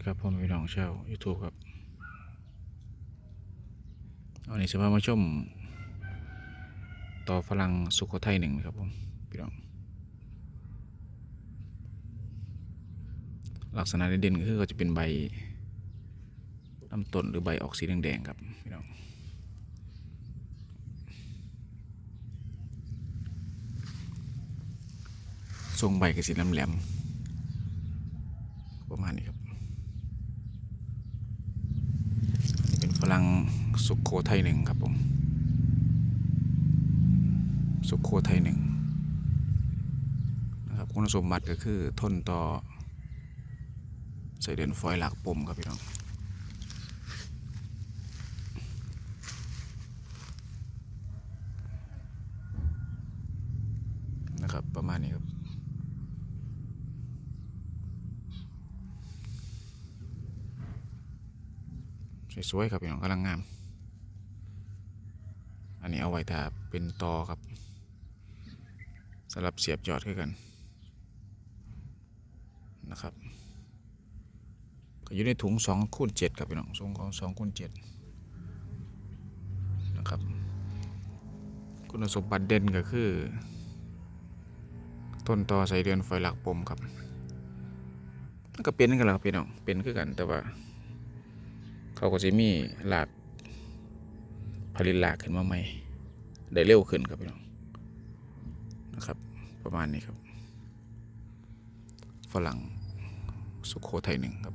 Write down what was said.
ีครับพ่อแม่พี่น้องชาวยูทูบครับวันนี้จะพามาชม ต่อฝรั่งสุโขทัยหนึ่งนะครับผมพี่น้องลักษณะเด่นๆคือก็จะเป็นใบลำต้นหรือใบออกสีแดงๆครับพี่น้องทรงใบกระสีแหลมๆประมาณนี้ครับ เป็นฝรั่งสุโขทัยหนึ่งครับผม สุโขทัยหนึ่งนะครับคุณสมบัติก็คือทนต่อใส่เดือนฟอยหลักปมครับพี่น้องนะครับประมาณนี้ครับ สวยๆครับพี่น้องกำลังงาม อันนี้เอาไว้ถ้าเป็นตอครับสำหรับเสียบยอดขึ้นกันนะครับก็อยู่ในถุงสองคูณเจ็ดครับพี่น้องทรงของสองคูณเจ็ดนะครับ คุณสมบัติเด่นก็คือ ต้นตอใส่เดือนไฟหลักปมครับก็เป็นกันและครับพี่น้องเป็นคือกันแต่ว่า เขาก็จะมีหลากผลิตหลากขึ้นมาใหม่ ได้เร็วขึ้นครับพี่น้องนะครับ ประมาณนี้ครับ ฝรั่งสุโขทัยหนึ่งครับ